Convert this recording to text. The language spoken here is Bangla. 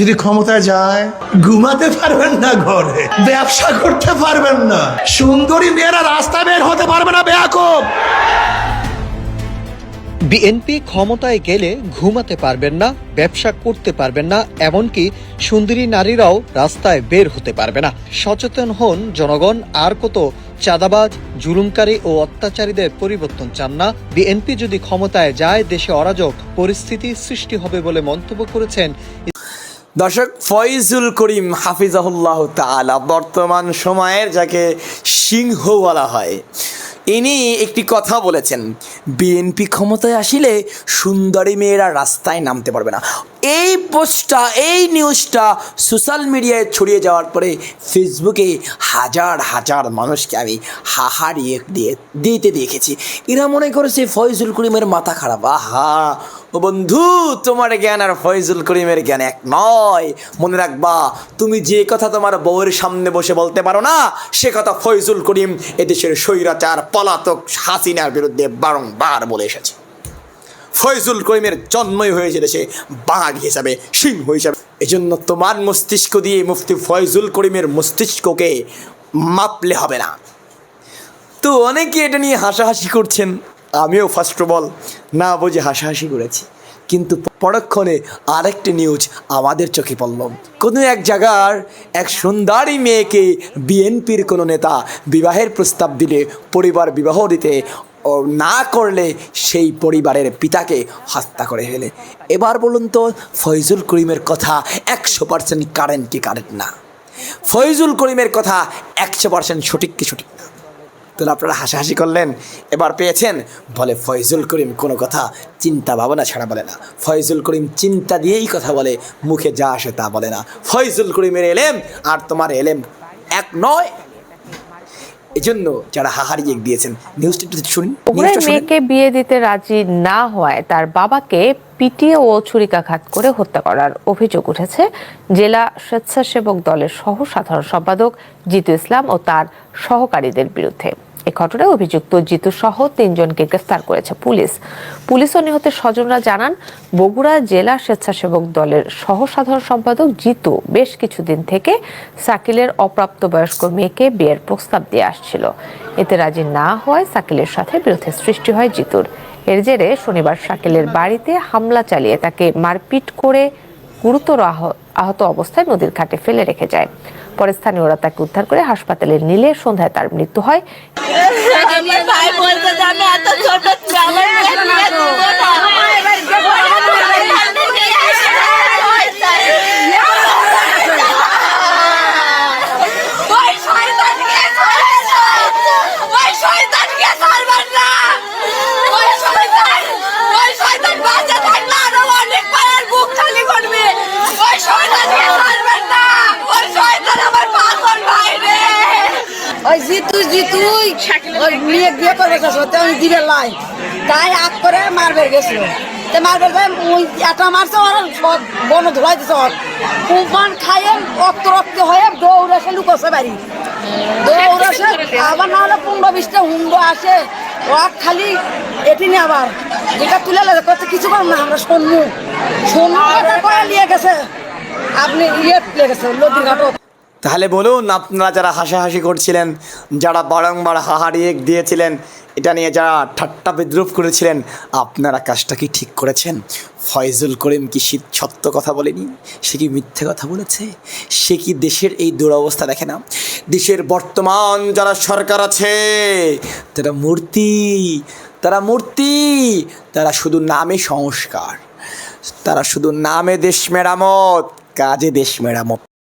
যদি ক্ষমতায় যায়, ঘুমাতে পারবেন না ঘরে, ব্যবসা করতে পারবেন না। সুন্দরী মেয়েরা রাস্তা বের হতে পারবে না বেয়াকুব। বিএনপি ক্ষমতায় গেলে ঘুমাতে পারবেন না, ব্যবসা করতে পারবেন না, এমনকি সুন্দরী নারীরাও রাস্তায় বের হতে পারবে না। সচেতন হন জনগণ, আর কত চাঁদাবাজ, জুলুমকারী ও অত্যাচারীদের পরিবর্তন চান না। বিএনপি যদি ক্ষমতায় যায়, দেশে অরাজক পরিস্থিতি সৃষ্টি হবে বলে মন্তব্য করেছেন দর্শক, ফয়জুল করিম হাফিজাহুল্লাহ তাআলা বর্তমান সময়ের যাকে সিংহ বলা হয়, ইনি একটি কথা বলেছেন, বিএনপি ক্ষমতায় আসিলে সুন্দরী মেয়েরা রাস্তায় নামতে পারবে না। এই পোস্টটা, এই নিউজটা সোশ্যাল মিডিয়ায় ছড়িয়ে যাওয়ার পরে ফেসবুকে হাজার হাজার মানুষকে আমি হাহারিয়ে দিয়ে, দিতে দেখেছি। এরা মনে করেছে ফয়জুল করিমের মাথা খারাপ। আহা! ও বন্ধু, তোমার জ্ঞান আর ফয়জুল করিমের জ্ঞান এক নয়। মনে রাখবা, তুমি যে কথা তোমার বউয়ের সামনে বসে বলতে পারো না, সে কথা ফয়জুল করিম এদেশের স্বৈরাচার, পলাতক হাসিনার বিরুদ্ধে বারংবার বলে এসেছে। ফয়জুল করিমের জন্মই হয়েছে দেশে বাঘ হিসাবে, সিংহ হিসাবে। এজন্য তোমার মস্তিষ্ক দিয়ে মুফতি ফয়জুল করিমের মস্তিষ্ককে মাপলে হবে না। তো অনেকে এটা নিয়ে হাসাহাসি করছেন। আমিও ফার্স্ট অফ অল না বুঝে হাসাহাসি করেছি। কিন্তু পরক্ষণে আরেকটি নিউজ আমাদের চোখে পড়ল। কোনো এক জায়গার এক সুন্দরী মেয়েকে বিএনপির কোনো নেতা বিবাহের প্রস্তাব দিলে, পরিবার বিবাহ দিতে না করলে সেই পরিবারের পিতাকে হত্যা করে ফেলে। এবার বলুন তো, ফয়জুল করিমের কথা একশো পার্সেন্ট কারেন্ট কি কারেন্ট না? ফয়জুল করিমের কথা একশো পার্সেন্ট সঠিক কি সঠিক না? তাহলে আপনারা হাসাহাসি করলেন। এবার পেয়েছেন বলে ফয়জুল করিম কোনো কথা চিন্তা ভাবনা ছাড়া বলে না। ফয়জুল করিম চিন্তা দিয়েই কথা বলে মুখে যা আসে তা বলে না। ফয়জুল করিমের এলেম আর তোমার এলেম এক নয়। এজন্য যারা হাহারিয়ে দিয়েছেন নিউজটা একটু শুনুন। মেয়েকে বিয়ে দিতে রাজি না হওয়ায় তার বাবাকে পিটিয়ে ও ছুরিকাঘাত করে হত্যা করার অভিযোগ উঠেছে। জেলা স্বেচ্ছাসেবক দলের সহ সাধারণ সম্পাদক জিতু ইসলাম ও তার সহকারীদের বিরুদ্ধে। এই ঘটনায় অভিযুক্ত জিতু সহ তিনজনকে গ্রেফতার করেছে পুলিশ। পুলিশ ও নিহতের স্বজনরা জানান, বগুড়া জেলা স্বেচ্ছাসেবক দলের সহ সাধারণ সম্পাদক জিতু বেশ কিছুদিন থেকে সাকিলের অপ্রাপ্তবয়স্ক মেয়েকে বিয়ের প্রস্তাব দিয়ে আসছিল। এতে রাজি না হওয়ায় সাকিলের সাথে বিরোধের সৃষ্টি হয় জিতুর। এর জেরে শনিবার সাকিলের বাড়িতে হামলা চালিয়ে তাকে মারপিট করে গুরুতর আহ- আহত অবস্থায় নদীর ঘাটে ফেলে রেখে যায়। পরে স্থানীয়রা তাকে উদ্ধার করে হাসপাতালে নিলে সন্ধ্যায় তার মৃত্যু হয় ছিল, আমার মেয়ে নিয়ে দিব না। ওই শয়তানকে ধরে নাও। ওই শয়তানকে ছাড়বেন না। ওই শয়তান, ওই শয়তান বাঁচে থাকলে আরও অনেক পায়ের বুক খালি করবে। ওই শয়তানকে ছাড়বেন না। ওই শয়তান আমার পাগল ভাই রে ওই জিতুই ওই মেয়ে বিয়ে করবে গেছিল আমি দিবে লাই। তাই আগ করে মারবে গেছিল। তো মারবে ওই একটা মারছে, ওর সব বন ধুলাই দিছে ওর। কুমান খাইয়ে রক্ত রক্ত হয়ে দৌড়ে সে লুকোছে বাড়ি। দৌড়ে সে আবার না হলে পনেরো বিশটা হুন্ডো আসে। ওর খালি এটি নিয়ে আবার যেটা তুলে লাগে করতে কিছু পারব না, আমরা শুনব শুনব করে নিয়ে গেছে। আপনি ইয়ে গেছে নদীর ঘাটত তাহলে বলুন, আপনারা যারা হাসাহাসি করছিলেন, যারা বারংবার হাহারিয়ে দিয়েছিলেন, এটা নিয়ে যারা ঠাট্টা বিদ্রুপ করেছিলেন, আপনারা কাজটা কি ঠিক করেছেন? ফয়জুল করিম কি শীত সত্য কথা বলেনি? সে কি মিথ্যে কথা বলেছে? সে কি দেশের এই দুরবস্থা দেখে না? দেশের বর্তমান যারা সরকার আছে, তারা মূর্তি তারা মূর্তি, তারা শুধু নামে সংস্কার, তারা শুধু নামে দেশ মেরামত, কাজে দেশ মেরামত।